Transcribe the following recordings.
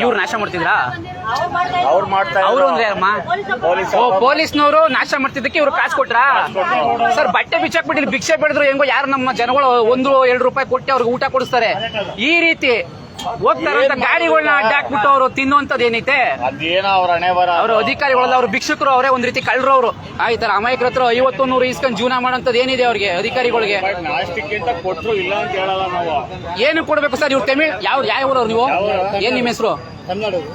ಇವ್ರು ನಾಶ ಮಾಡ್ತಿದ್ರಾ? ಅವ್ರು ಮಾಡ್ತಾ ಅವರು ಅಂದ್ರೆ ಅಮ್ಮ ಪೊಲೀಸ್ ಓ ಪೊಲೀಸ್ನವರು ನಾಶ ಮಾಡ್ತಿದ್ದಕ್ಕೆ ಇವ್ರು ಕಾಸು ಕೊಟ್ರಾ? ಸರ್ ಬಟ್ಟೆ ಬಿಚ್ಚಾಕ್ಬಿಟ್ಟಿಲ್ಲ ಭಿಕ್ಷೆ ಬೆಳೆದ್ರು ಹೆಂಗೋ ಯಾರು ನಮ್ಮ ಜನಗಳು ಒಂದು ಎರಡು ರೂಪಾಯಿ ಕೊಟ್ಟು ಅವ್ರಿಗೆ ಊಟ ಕೊಡಿಸ್ತಾರೆ. ಈ ರೀತಿ ಹೋಗ್ತಾರಂತ ಗಾಡಿಗಳನ್ನ ಅಡ್ಡ ಹಾಕ್ಬಿಟ್ಟು ಅವರು ತಿನ್ನುವಂತದ್ದು ಏನೈತೆ ಅದೇನೋ ಅವ್ರ ಹಣೆ ಬರ. ಅವರು ಅಧಿಕಾರಿಗಳಲ್ಲ ಅವ್ರು ಭಿಕ್ಷುಕರು ಅವರೇ ಒಂದ್ ರೀತಿ ಕಳ್ಳರು ಅವರು. ಆಯ್ತಾರ ಅಮಾಯಕರ ಹತ್ರ ಐವತ್ತು ನೂರು ಇಸ್ಕೊಂಡ್ ಜೀವನ ಮಾಡೋಂಥದ್ದು ಏನಿದೆ ಅವ್ರಿಗೆ ಅಧಿಕಾರಿಗಳಿಗೆ? ನಾಸ್ಟಿಕ್ಕಿಂತ ಕೊಟ್ರು ಇಲ್ಲ ಅಂತ ಹೇಳಲ್ಲ ನಾವು. ಏನು ಕೊಡ್ಬೇಕು ಸರ್ ಇವ್ರು ತಮಿಳ್ ಯಾವ ಯಾವ ಊರವ್ರು ನೀವು? ಏನ್ ನಿಮ್ಮ ಹೆಸರು?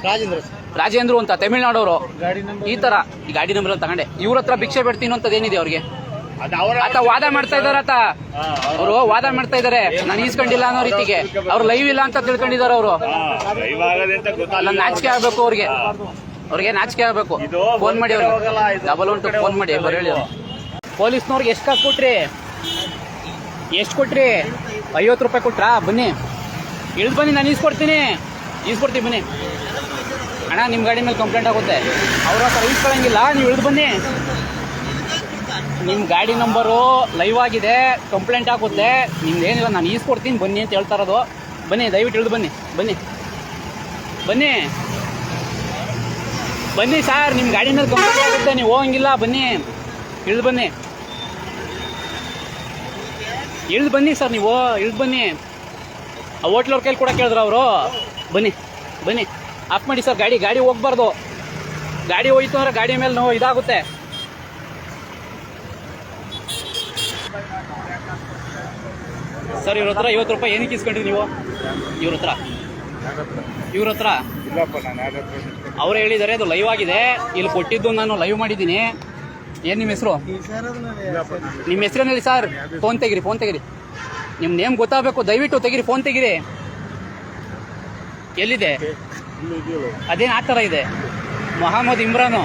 ರಾಜೇಂದ್ರ ರಾಜೇಂದ್ರ ಅಂತ ತಮಿಳ್ನಾಡವರು ಈ ತರ ಈ ಗಾಡಿ ನಂಬರ್ ತಗೊಂಡೆ. ಇವ್ರ ಹತ್ರ ಭಿಕ್ಷೆ ಬಿಡ್ತೀನಿ ಅಂತದ್ದು ಏನಿದೆ ಅವ್ರಿಗೆ? ಆತ ವಾದ ಮಾಡ್ತಾ ಇದಾರ ಆತ. ಅವರು ವಾದ ಮಾಡ್ತಾ ಇದಾರೆ ನಾನು ಈಸ್ಕೊಂಡಿಲ್ಲ ಅನ್ನೋ ರೀತಿಗೆ. ಅವ್ರು ಲೈವ್ ಇಲ್ಲ ಅಂತ ತಿಳ್ಕೊಂಡಿದಾರ ಅವರು. ನಾನು ನಾಚಿಕೆ ಆಗ್ಬೇಕು ಅವ್ರಿಗೆ. ಅವ್ರಿಗೆ ನಾಚಿಕೆ ಆಗ್ಬೇಕು. ಫೋನ್ ಮಾಡಿ ಅವ್ರಿಗೆ ಡಬಲ್ ಒನ್ ಟು ಫೋನ್ ಮಾಡಿ ಹೇಳಿ ಪೊಲೀಸ್ನವ್ರಿಗೆ ಎಷ್ಟು ಕಾಸು ಕೊಟ್ರಿ? ಎಷ್ಟು ಕೊಟ್ರಿ? ಐವತ್ತು ರೂಪಾಯಿ ಕೊಟ್ರಾ? ಬನ್ನಿ. ಇಳಿದು ಬನ್ನಿ ನಾನು ಈಸ್ಕೊಡ್ತೀನಿ. ಈಸ್ಕೊಡ್ತೀನಿ ಬನ್ನಿ. ಅಣ್ಣ ನಿಮ್ಮ ಗಾಡಿ ಮೇಲೆ ಕಂಪ್ಲೇಂಟ್ ಆಗುತ್ತೆ. ಅವ್ರ ಹತ್ರ ಈಸ್ಕೊಳಂಗಿಲ್ಲ. ನೀವು ಇಳಿದು ಬನ್ನಿ. ನಿಮ್ಮ ಗಾಡಿ ನಂಬರು ಲೈವ್ ಆಗಿದೆ ಕಂಪ್ಲೇಂಟ್ ಆಗುತ್ತೆ ನಿಮ್ದು ಏನಿಲ್ಲ, ನಾನು ಈಸ್ಕೊಡ್ತೀನಿ, ಬನ್ನಿ ಅಂತ ಹೇಳ್ತಾ ಇರೋದು. ಬನ್ನಿ, ದಯವಿಟ್ಟು ಇಳಿದು ಬನ್ನಿ ಬನ್ನಿ. ಬನ್ನಿ. ಬನ್ನಿ ಸರ್ ನಿಮ್ಮ ಗಾಡಿ ಮೇಲೆ ಕಂಪ್ಲೇಂಟ್ ಆಗುತ್ತೆ ನೀವು ಹೋಗಂಗಿಲ್ಲ, ಬನ್ನಿ. ಇಳಿದು ಬನ್ನಿ. ಇಳಿದು ಬನ್ನಿ ಸರ್ ನೀವು, ಇಳಿದು ಬನ್ನಿ. ಆ ಹೋಟ್ಲವ್ರ ಕೈಲಿ ಕೂಡ ಕೇಳಿದ್ರು ಅವರು. ಬನ್ನಿ ಬನ್ನಿ. ಆಫ್ ಮಾಡಿ ಸರ್ ಗಾಡಿ ಗಾಡಿ ಹೋಗ್ಬಾರ್ದು. ಗಾಡಿ ಹೋಯ್ತು ಅಂದ್ರೆ ಗಾಡಿ ಮೇಲೆ ನೋವು ಇದಾಗುತ್ತೆ. ಸರ್ ಇವ್ರ ಹತ್ರ ಐವತ್ತು ರೂಪಾಯಿ ಏನಕ್ಕೆ ಇಸ್ಕೊಂಡ್ರಿ ನೀವು? ಇವ್ರ ಹತ್ರ? ಇವ್ರ ಹತ್ರ? ಅವ್ರು ಹೇಳಿದ್ದಾರೆ ಅದು ಲೈವ್ ಆಗಿದೆ. ಇಲ್ಲಿ ಕೊಟ್ಟಿದ್ದು ನಾನು ಲೈವ್ ಮಾಡಿದ್ದೀನಿ. ಏನು ನಿಮ್ಮ ಹೆಸರು? ನಿಮ್ಮ ಹೆಸರಿನಲ್ಲಿ ಸರ್ ಫೋನ್ ತೆಗಿರಿ ಫೋನ್ ತೆಗಿರಿ. ನಿಮ್ಮ ನೇಮ್ ಗೊತ್ತಾಗಬೇಕು ದಯವಿಟ್ಟು ತೆಗಿರಿ ಫೋನ್ ತೆಗಿರಿ. ಎಲ್ಲಿದೆ? ಅದೇನು ಆ ಥರ ಇದೆ? ಮೊಹಮ್ಮದ್ ಇಮ್ರಾನು.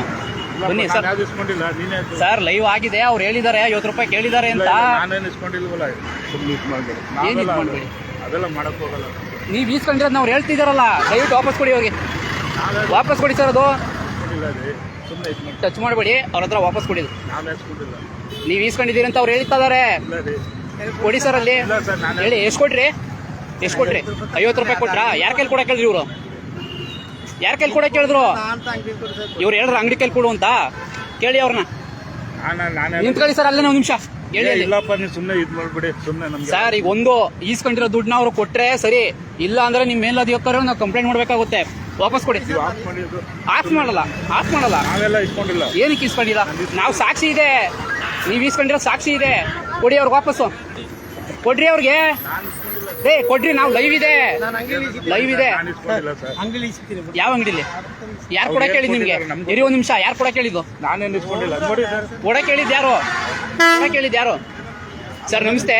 ಬನ್ನಿ ಸರ್. ಯಾವ್ದು ಇಸ್ಕೊಂಡಿಲ್ಲ ನೀನೇ ಸರ್ ಲೈವ್ ಆಗಿದೆ ಅವ್ರು ಹೇಳಿದ್ದಾರೆ ಐವತ್ತು ರೂಪಾಯಿ ಕೇಳಿದ್ದಾರೆ ಅಂತ. ನಾನೇನು ಇಸ್ಕೊಂಡಿಲ್ವಲ್ಲ ಸುಮ್ಮನೆ ಇದ್ ಮಾಡ್ಬೇಡಿ. ಏನ್ ಇದ್ ನಾವೆಲ್ಲ ಮಾಡ್ಬೇಡಿ? ಅದೆಲ್ಲ ಮಾಡಕ್ ಹೋಗಲ್ಲ. ನೀವು ಈಸ್ಕೊಂಡಿರೋದು ಅವ್ರು ಹೇಳ್ತಿದಾರಲ್ಲ ದಯವಿಟ್ಟು ವಾಪಸ್ ಕೊಡಿ ಅವ್ರಿಗೆ. ವಾಪಸ್ ಕೊಡಿ ಸರ್ ಅದು. ಇಸ್ಕೊಂಡಿಲ್ಲ ರೀ ಸುಮ್ಮನೆ ಇದ್ ಮಾಡಿ ಟಚ್ ಮಾಡಬೇಡಿ ಅವ್ರ ಹತ್ರ ವಾಪಸ್ ಕೊಡಿ ನೀವ್ ಇಸ್ಕೊಂಡಿಲ್ಲ. ನೀವು ಈಸ್ಕೊಂಡಿದ್ದೀರಿ ಅಂತ ಅವ್ರು ಹೇಳ್ತಾ ಇದಾರೆ ಇಲ್ಲ ರೀ. ಕೊಡಿ ಸರ್ ಅಲ್ಲಿ. ಇಲ್ಲ ಸರ್ ನಾನು ಹೇಳಿ ಎಷ್ಟು ಕೊಟ್ರಿ? ಎಷ್ಟು ಕೊಟ್ರಿ? ಐವತ್ತು ರೂಪಾಯಿ ಕೊಟ್ರಾ? ಯಾರ ಕೈಲಿ ಕೊಡಕ್ಕೆ ಹೇಳ್ರಿ ಇವರು? ಯಾರ ಕೈಲಿ ಕೊಡಕ್ಕೆ ಕೇಳಿದ್ರು ಇವ್ರು ಹೇಳ್ರ ಅಂಗಡಿ ಕೈಲಿ ಕೊಡು ಅಂತ. ಕೇಳಿ ಅವ್ರನ್ನ ನಾನು ನಾನೇ ನಿಂತ್ಕೊಳ್ಳಿ ಸರ್ ಅಲ್ಲೇ ಒಂದು ನಿಮಿಷ. ಹೇಳಿ ಇಲ್ಲಪ್ಪ ನೀವು ಸುಮ್ಮನೆ ಇದ್ ಮಾಡ್ಬಿಡಿ ಸುಮ್ಮನೆ ನಮ್ಗೆ. ಸರ್ ಈಗ ಒಂದು ಈಸ್ಕೊಂಡಿರೋ ದುಡ್ಡನ್ನ ಅವ್ರು ಕೊಟ್ರೆ ಸರಿ ಇಲ್ಲ ಅಂದ್ರೆ ನಿಮ್ಮ ಮೇಲಧಿಕಾರಿ ನಾವು ಕಂಪ್ಲೇಂಟ್ ಮಾಡ್ಬೇಕಾಗುತ್ತೆ. ವಾಪಸ್ ಕೊಡಿ. ಆಫ್ ಮಾಡಲ್ಲ ಆಫ್ ಮಾಡಲ್ಲ. ನಾವೆಲ್ಲ ಇಸ್ಕೊಂಡಿಲ್ಲ ಏನಕ್ಕೆ ಇಸ್ಕೊಂಡಿಲ್ಲ ನಾವು ಸಾಕ್ಷಿ ಇದೆ. ನೀವು ಈಸ್ಕೊಂಡಿರೋ ಸಾಕ್ಷಿ ಇದೆ. ಕೊಡಿ ಅವ್ರಿಗೆ ವಾಪಸ್ಸು. ಕೊಡ್ರಿ ಅವ್ರಿಗೆ. ಏ ಕೊಡ್ರಿ ನಾವು ಲೈವ್ ಇದೆ. ಲೈವ್ ಇದೆ. ಯಾವ ಅಂಗಡಿಲಿ? ಯಾರು ಕೂಡ ಹೇಳಿದ್ ನಿಮ್ಗೆ? ಇರಿ ಒಂದ್ ನಿಮಿಷ ಯಾರು ಕೂಡ ಕೇಳಿದ್ದು? ನಾನೇನು ಕೇಳಿದ್ ಯಾರು? ಕೊಡಕ್ಕೆ ಹೇಳಿದ್ ಯಾರು? ಸರ್ ನಮಸ್ತೆ.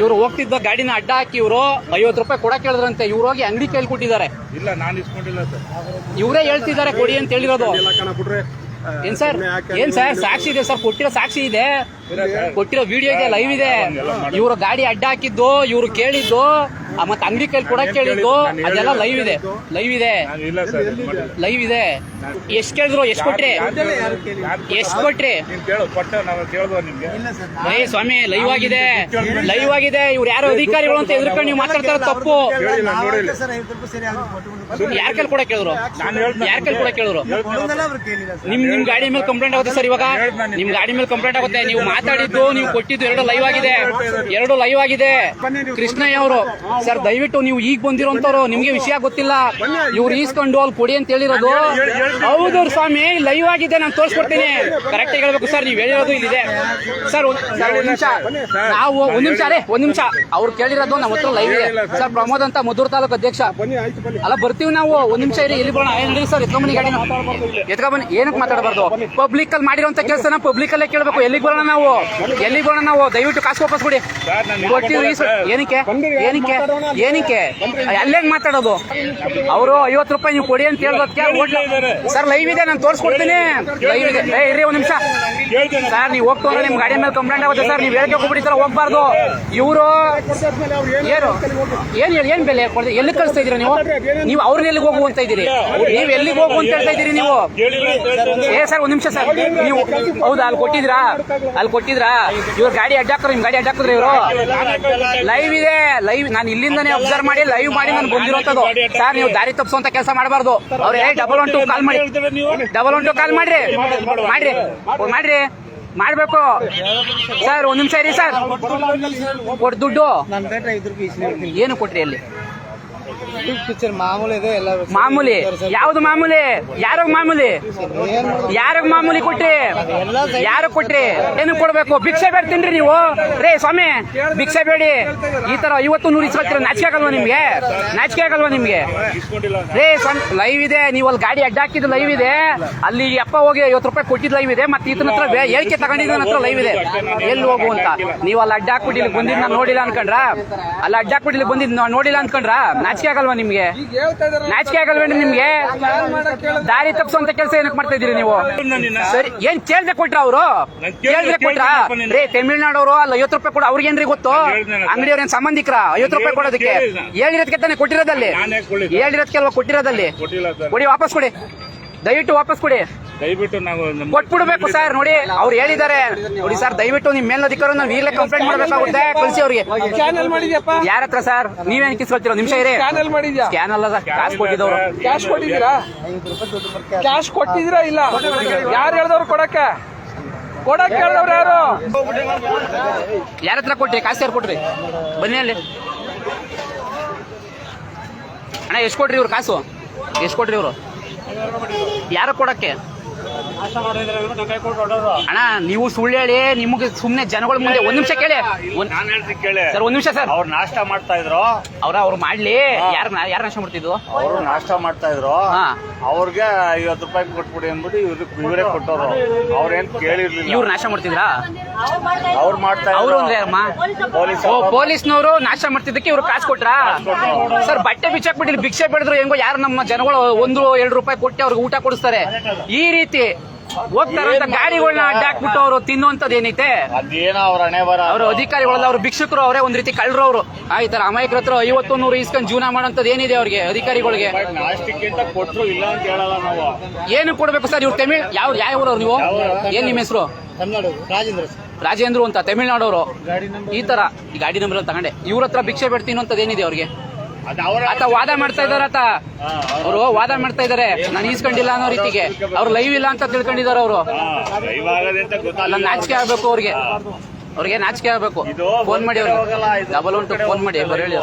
ಇವ್ರು ಹೋಗ್ತಿದ್ದ ಗಾಡಿನ ಅಡ್ಡ ಹಾಕಿ ಇವರು ಐವತ್ತು ರೂಪಾಯಿ ಕೊಡಕ್ ಹೇಳಿದ್ರಂತೆ ಇವ್ರು ಹೋಗಿ ಅಂಗಡಿ ಕೇಳ್ಕೊಟ್ಟಿದ್ದಾರೆ. ಇಲ್ಲ ನಾನು ಇಸ್ಕೊಂಡಿಲ್ಲ ಸರ್. ಇವರೇ ಹೇಳ್ತಿದ್ದಾರೆ ಕೊಡಿ ಅಂತ ಹೇಳಿರೋದು. ಏನ್ ಸರ್? ಏನ್ ಸರ್? ಸಾಕ್ಷಿ ಇದೆ ಸರ್? ಕೊಟ್ಟಿರೋ ಸಾಕ್ಷಿ ಇದೆ. ಕೊಟ್ಟಿರೋ ವಿಡಿಯೋ ಇದೆ ಲೈವ್ ಇದೆ. ಇವರು ಗಾಡಿ ಅಡ್ಡ ಹಾಕಿದ್ದು ಇವ್ರು ಕೇಳಿದ್ದು ಮತ್ತೆ ಅಂಗಡಿ ಕೈಲಿ ಕೂಡ ಕೇಳಿದ್ದು. ಅದೆಲ್ಲ ಲೈವ್ ಇದೆ. ಲೈವ್ ಇದೆ. ಇಲ್ಲ ಸರ್ ಲೈವ್ ಇದೆ? ಎಷ್ಟ್ ಕೇಳಿದ್ರು ಎಷ್ಟ್ ಕೊಟ್ರಿ? ಎಷ್ಟ್ ಕೊಟ್ರಿ? ನೀನ್ ಕೇಳು ಕೊಟ್ಟೆ ನಾವು ಕೇಳ್ದೋ ನಿಮ್ಗೆ. ಇಲ್ಲ ಸರ್ ಏ ಸ್ವಾಮಿ ಲೈವ್ ಆಗಿದೆ. ಲೈವ್ ಆಗಿದೆ. ಇವ್ರು ಯಾರು ಅಧಿಕಾರಿಗಳು ಅಂತ ಎದುರ್ಕೊಂಡು ನೀವು ಮಾತಾಡ್ತಾರ ತಪ್ಪು. ಯಾರ ಕೈಲಿ ಕೂಡ ಕೇಳಿದ್ರು? ಯಾರ ಕೈಲಿ ಕೂಡ ಕೇಳಿದ್ರು? ನಿಮ್ ನಿಮ್ ಗಾಡಿ ಮೇಲೆ ಕಂಪ್ಲೇಂಟ್ ಆಗುತ್ತೆ ಸರ್ ಇವಾಗ? ನಿಮ್ ಗಾಡಿ ಮೇಲೆ ಕಂಪ್ಲೇಂಟ್ ಆಗುತ್ತೆ. ನೀವು ಮಾತಾಡಿದ್ದು ನೀವು ಕೊಟ್ಟಿದ್ದು ಎರಡು ಲೈವ್ ಆಗಿದೆ. ಎರಡು ಲೈವ್ ಆಗಿದೆ. ಕೃಷ್ಣಯ್ಯ ಅವರು ಸರ್ ದಯವಿಟ್ಟು ನೀವು ಈಗ ಬಂದಿರೋಂತವ್ರು ನಿಮ್ಗೆ ವಿಷಯ ಗೊತ್ತಿಲ್ಲ. ಇವ್ರು ಈಸ್ಕೊಂಡು ಅಲ್ಲಿ ಕೊಡಿ ಅಂತ ಹೇಳಿರೋದು. ಹೌದು ಸ್ವಾಮಿ ಲೈವ್ ಆಗಿದೆ ನಾನು ತೋರಿಸ್ಕೊಡ್ತೀನಿ. ಕರೆಕ್ಟ್ ಆಗಿ ಹೇಳ್ಬೇಕು ಸರ್ ನೀವು ಹೇಳಿರೋದು ಇಲ್ಲಿದೆ. ಸರ್ ಒಂದ್ ಸರ್, ಒಂದ್ ನಿಮಿಷ. ನಾವು ಒಂದ್ ನಿಮಿಷ ರೇ ಒಂದ್ ನಿಮಿಷ. ಅವ್ರು ಕೇಳಿರೋದು ನಮ್ಮ ಹತ್ರ ಲೈವ್ ಇದೆ. ಸರ್. ಪ್ರಮೋದ್ ಅಂತ ಮಧುರ್ ತಾಲೂಕು ಅಧ್ಯಕ್ಷ. ಅಲ್ಲ ಬರ್ತೀವಿ ನಾವು. ಒಂದ್ ನಿಮಿಷ ಇರಿ, ಇಲ್ಲಿ ಬರೋಣ. ಸರ್ ಎತ್ಕೊಂಬನಿ ಗಾಡಿ ಎತ್ಕೊಂಬನಿ ಏನಕ್ಕೆ ಮಾತಾಡಬಾರ್ದು? ಪಬ್ಲಿಕ್ ಅಲ್ಲಿ ಮಾಡಿರೋಂತ ಕೆಲಸನ ಪಬ್ಲಿಕ್ ಅಲ್ಲೇ ಕೇಳಬೇಕು. ಎಲ್ಲಿಗೆ ಬರೋಣ ನಾವು? ಎಲ್ಲಿಗೆ ಬರೋಣ ನಾವು? ದಯವಿಟ್ಟು ಕಾಸು ವಾಪಸ್ ಕೊಡಿ. ಕೊಡ್ತೀವಿ ಏನಕ್ಕೆ? ಏನಕ್ಕೆ? ಏನಕ್ಕೆ? ಅಲ್ಲೇ ಮಾತಾಡೋದು? ಅವರು ಐವತ್ತು ರೂಪಾಯಿ ನೀವು ಕೊಡಿ ಅಂತ ಹೇಳೋದಕ್ಕೆ ಸರ್ ಲೈವ್ ಇದೆ, ನಾನು ತೋರಿಸ್ಕೊಡ್ತೀನಿ. ಲೈವ್ ಇದೆ. ಏ ಇರಿ ಒಂದ್ ನಿಮಿಷ. ಸರ್, ನೀವು ಹೋಗ್ತಾ ನಿಮ್ ಗಾಡಿ ಮೇಲೆ ಕಂಪ್ಲೇಂಟ್ ಆಗುತ್ತೆ ಸರ್. ನೀವು ಹೇಳಿಕೆ ಸರ್, ಹೋಗ್ಬಾರ್ದು. ಇವರು ಏನು ಏನ್ ಏನ್ ಬೆಲೆ ಕೊಡ್ತೀವಿ ಎಲ್ಲಿ ಕಳಿಸ್ತಾ ಇದೀರಾ ನೀವು? ನೀವು ಅವ್ರನ್ನ ಎಲ್ಲಿಗೆ ಹೋಗು ಅಂತ ಇದೀರಿ ನೀವು ಎಲ್ಲಿಗೆ ಹೋಗು ಅಂತ ಹೇಳ್ತಾ ಇದೀರಿ ನೀವು. ಏ ಸರ್ ಒಂದ್ ನಿಮಿಷ ಸರ್. ನೀವು ಹೌದಾ ಅಲ್ಲಿ ಕೊಟ್ಟಿದ್ರಾ? ಅಲ್ಲಿ ಕೊಟ್ಟಿದ್ರಾ? ಇವ್ರ ಗಾಡಿ ಅಡ್ಡಾಕ್ರು ನಿಮ್ ಗಾಡಿ ಅಡ್ಡಾಕ್ರು ಇವರು? ಲೈವ್ ಇದೆ ಲೈವ್ ನಾನು ಇಲ್ಲಿಂದನೇ ಅಬ್ಸರ್ವ್ ಮಾಡಿ ಲೈವ್ ಮಾಡಿ ನಾನು ಬಂದಿರೋಂಥದ್ದು. ಸರ್ ನೀವು ದಾರಿ ತಪ್ಪಿಸುವಂತ ಕೆಲಸ ಮಾಡಬಾರ್ದು. ಅವ್ರೇ ಡಬಲ್ ಒನ್ ಟು ಕಾಲ್ ಮಾಡಿ. ಡಬಲ್ ಒನ್ ಟು ಕಾಲ್ ಮಾಡ್ರಿ. ಮಾಡ್ರಿ. ಮಾಡ್ರಿ. ಮಾಡ್ಬೇಕು. ಸರ್ ಒಂದ್ ನಿಮಿಷ ಇರಿ ಸರ್ ಕೊಡ್ ದುಡ್ಡು. ಏನು ಕೊಟ್ರಿ ಅಲ್ಲಿ? ಮಾಮೂಲಿ ಇದೆ ಎಲ್ಲ ಮಾಮೂಲಿ. ಯಾವ್ದು ಮಾಮೂಲಿ? ಯಾರಿಗ ಮಾಮೂಲಿ? ಯಾರಿಗ ಮಾಮೂಲಿ ಕೊಟ್ರಿ. ಯಾರು ಕೊಟ್ರಿ. ಏನು ಕೊಡ್ಬೇಕು? ಭಿಕ್ಷೆ ಬೇಡ್ತೀನ್ರಿ ನೀವು. ರೇ ಸ್ವಾಮಿ ಭಿಕ್ಷೆ ಬೇಡಿ. ಈ ತರ ಐವತ್ತು ನೂರು ಇಸ್ಕೊಳ್ತೀರ? ನಾಚಿಕೆ ಆಗಲ್ವಾ ನಿಮ್ಗೆ? ನಾಚಿಕೆ ಆಗಲ್ವಾ ನಿಮ್ಗೆ? ರೇ ಸ್ವಾಮಿ ಲೈವ್ ಇದೆ. ನೀವು ಅಲ್ಲಿ ಗಾಡಿ ಅಡ್ಡ ಹಾಕಿದ್ದು ಲೈವ್ ಇದೆ. ಅಲ್ಲಿ ಅಪ್ಪ ಹೋಗಿ ಐವತ್ತು ರೂಪಾಯಿ ಕೊಟ್ಟಿದ್ ಲೈವ್ ಇದೆ. ಮತ್ತೆ ಈತನ ಹತ್ರ ಹೇಳಿಕೆ ತಗೊಂಡಿದ್ದು ಹತ್ರ ಲೈವ್ ಇದೆ. ಎಲ್ಲಿ ಹೋಗು ಅಂತ. ನೀವು ಅಲ್ಲಿ ಅಡ್ಡ ಹಾಕ್ಬಿಟ್ಟು ಇಲ್ಲಿ ಬಂದಿದ್ದು ನಾನು ನೋಡಿಲ್ಲ ಅನ್ಕೊಂಡ್ರ? ಅಲ್ಲಿ ಅಡ್ಡ ಹಾಕ್ಬಿಟ್ಟು ಇಲ್ಲಿ ಬಂದಿದ್ದು ನೋಡಿಲ್ಲ ಅನ್ಕೊಂಡ್ರ? ನಾಚಿಕೆ ಆಗಲ್ವಾ ನಿಮ್ಗೆ? ನಾಚಿಕೆ ಆಗಲ್ವೇನ್ರಿ ನಿಮ್ಗೆ? ದಾರಿ ತಪ್ಪಿಸುವಂತ ಕೆಲಸ ಏನಕ್ಕೆ ಮಾಡ್ತಾ ಇದೀರಿ ನೀವು ಸರಿ ಏನ್ ಕೇಳ್ದೆ ಕೊಟ್ರ ಅವರು? ಕೇಳ್ದೆ- ಕೊಟ್ರ? ರೀ ತಮಿಳ್ನಾಡು ರೇ ತಮಿಳ್ನಾಡವರು ಅಲ್ಲಿ ಐವತ್ತು ರೂಪಾಯಿ ಕೊಡ ಅವ್ರಿಗೇನ್ರಿ ಗೊತ್ತು? ಕೇಳ್ದೆನಪ್ಪ. ಅಂಗಡಿಯವ್ರ ಏನ್ ಸಂಬಂಧಿಕರ? ಐವತ್ತು ರೂಪಾಯಿ ಕೊಡೋದಕ್ಕೆ. ಹೇಳಿರೋದಕ್ಕೆ ತಾನೆ ಕೊಟ್ಟಿರೋದಲ್ಲಿ? ಹೇಳಿರೋದಕ್ಕೆ ಅಲ್ವಾ ಕೊಟ್ಟಿರೋದಲ್ಲಿ? ಕೊಡಿ ವಾಪಸ್ ಕೊಡಿ. ದಯವಿಟ್ಟು ವಾಪಸ್ ಕೊಡಿ. ದಯವಿಟ್ಟು ನಾವು ನಮ್ಮ- ಕೊಟ್ಬಿಡ್ಬೇಕು ಸರ್ ನೋಡಿ ಅವ್ರು ಹೇಳಿದ್ದಾರೆ. ನೋಡಿ ಸರ್ ದಯವಿಟ್ಟು ನಿಮ್ ಅಧಿಕಾರ ನಾವು ಈಗಲೇ ಕಂಪ್ಲೇಂಟ್ ಮಾಡ್ಬೇಕಾಗುತ್ತೆ. ಕಳಿಸಿ ಅವ್ರಿಗೆ. ಚಾನೆಲ್ ಮಾಡಿದ್ಯಪ್ಪ? ಯಾರ ಹತ್ರ ಸರ್? ನೀವೇನ್ ಕಿಸ್ಕೊಳ್ತೀರೋ ನಿಮಿಷ ಇರಿ. ಚಾನೆಲ್ ಮಾಡಿದ್ಯಾ? ಸ್ಕ್ಯಾನ್ ಅಲ್ಲ ಸರ್ ಕಾಸು ಕೊಟ್ಟಿದ್ದವ್ರು. ಕ್ಯಾಶ್ ಕೊಟ್ಟಿದ್ದೀರಾ? ಕ್ಯಾಶ್ ಕೊಟ್ಟಿದ್ದೀರಾ ಇಲ್ಲ? ಯಾರು ಹೇಳ್ದವ್ರು ಕೊಡಕ್ಕೆ? ಕೊಡಕ್ಕೆ ಹೇಳ್ದವ್ರು ಯಾರು? ಯಾರ ಹತ್ರ ಕೊಟ್ರಿ? ಕಾಸು ಯಾರು ಕೊಟ್ರಿ? ಬನ್ನಿ ಅಲ್ಲಿ. ಅಣ್ಣ ಎಷ್ಟು ಕೊಟ್ರಿ ಇವ್ರು ಕಾಸು? ಎಷ್ಟು ಕೊಟ್ರಿ ಇವರು? ಯಾರು ಕೊಡಕ್ಕೆ? ಅಣ್ಣ ನೀವು ಸುಳ್ಳು ಹೇಳಿ ನಿಮಗೆ ಸುಮ್ನೆ ಜನಗಳ ಮುಂದೆ ಒಂದ್ ನಿಮಿಷ ಕೇಳಿ. ಒಂದ್- ನಾನ್ ಹೇಳ್ತೀನಿ ಕೇಳಿ. ಸರ್ ಒಂದ್ ನಿಮಿಷ ಸರ್. ಅವ್ರು ನಾಷ್ಟ ಮಾಡ್ತಾ ಇದ್ರು. ಅವ್ರ ಅವ್ರು ಮಾಡ್ಲಿ. ಯಾರ ಯಾರು ನಾಶ ಮಾಡ್ತಿದ್ರು ಅವರು ನಾಷ್ಟ ಮಾಡ್ತಾ ಇದ್ರು. ಹಾ. ಅವ್ರಿಗೆ ಐವತ್ತು ರೂಪಾಯಿ ಕೊಟ್ಬಿಡಿ ಅಂದ್ಬಿಟ್ಟು ಇವ್ರಿಗೆ ಇವರೇ ಕೊಟ್ಟವ್ರು. ಅವ್ರೇನ್ ಕೇಳಿರ್ಲಿಲ್ಲ. ಇವ್ರು ನಾಶ ಮಾಡ್ತಿದ್ರಾ? ಅವ್ರು ಮಾಡ್ತಾ ಅವ್ರು ಅಂದ್ರೆ ಅಮ್ಮ ಪೊಲೀಸ್ ಓ ಪೊಲೀಸ್ನವರು ನಾಶ ಮಾಡ್ತಿದ್ದಕ್ಕೆ ಇವ್ರು ಕಾಸು ಕೊಟ್ರಾ? ಸರ್ ಬಟ್ಟೆ ಬಿಚ್ಚಾಕ್ ಬಿಟ್ಟಿಲ್ಲ ಭಿಕ್ಷೆ ಬೆಳೆದ್ರು ಹೆಂಗೋ ಯಾರು ನಮ್ಮ ಜನಗಳು ಒಂದು ಎರಡು ರೂಪಾಯಿ ಕೊಟ್ಟು ಅವ್ರಿಗೆ ಊಟ ಕೊಡಿಸ್ತಾರೆ. ಈ ರೀತಿ ಹೋಗ್ತಾರಂತ ಗಾಡಿಗಳನ್ನ ಅಡ್ಡ ಹಾಕ್ಬಿಟ್ಟು ಅವರು ತಿನ್ನುವಂತದ್ದು ಏನೈತೆ ಅದೇನೋ ಅವ್ರ ಹಣೆ ಬರ. ಅವರು ಅಧಿಕಾರಿಗಳಲ್ಲ ಅವ್ರು ಭಿಕ್ಷುಕರು ಅವರೇ ಒಂದ್ ರೀತಿ ಕಳ್ಳರು ಅವರು ಆಯ್ತಾರ ಅಮಾಯಕರ ಹತ್ರ ಐವತ್ತು ನೂರು ಇಸ್ಕೊಂಡ್ ಜೀವನ ಮಾಡೋಂಥದ್ದು ಏನಿದೆ ಅವ್ರಿಗೆ ಅಧಿಕಾರಿಗಳಿಗೆ? ಕೊಟ್ರು ಇಲ್ಲ ಅಂತ ಹೇಳಲ್ಲ ನಾವು. ಏನು ಕೊಡ್ಬೇಕು ಸರ್ ಇವ್ರು ತಮಿಳ್ ಯಾವ ಯಾವ ಊರವ್ರು ನೀವು? ಏನ್ ನಿಮ್ಮ ಹೆಸರು? ರಾಜೇಂದ್ರ. ರಾಜೇಂದ್ರ ಅಂತ ತಮಿಳ್ನಾಡವರು. ಈ ತರ ಈ ಗಾಡಿ ನಂಬರ್ ತಗೊಂಡೆ. ಇವ್ರ ಹತ್ರ ಭಿಕ್ಷೆ ಬೇಡ್ತೀನಿ ಅಂತದ್ ಏನಿದೆ ಅವ್ರಿಗೆ? ಆತ ವಾದ ಮಾಡ್ತಾ ಇದಾರ ಆತ. ಅವರು ವಾದ ಮಾಡ್ತಾ ಇದಾರೆ ನಾನು ಈಸ್ಕೊಂಡಿಲ್ಲ ಅನ್ನೋ ರೀತಿಗೆ. ಅವ್ರು ಲೈವ್ ಇಲ್ಲ ಅಂತ ತಿಳ್ಕೊಂಡಿದಾರೆ ಅವರು. ನಾನು ನಾಚಿಕೆ ಆಗ್ಬೇಕು ಅವ್ರಿಗೆ. ಅವ್ರಿಗೆ ನಾಚಿಕೆ ಆಗ್ಬೇಕು. ಫೋನ್ ಮಾಡಿ ಅವ್ರಿಗೆ ಡಬಲ್ ಒನ್ ಟು ಫೋನ್ ಮಾಡಿ ಬರೇಳಿ.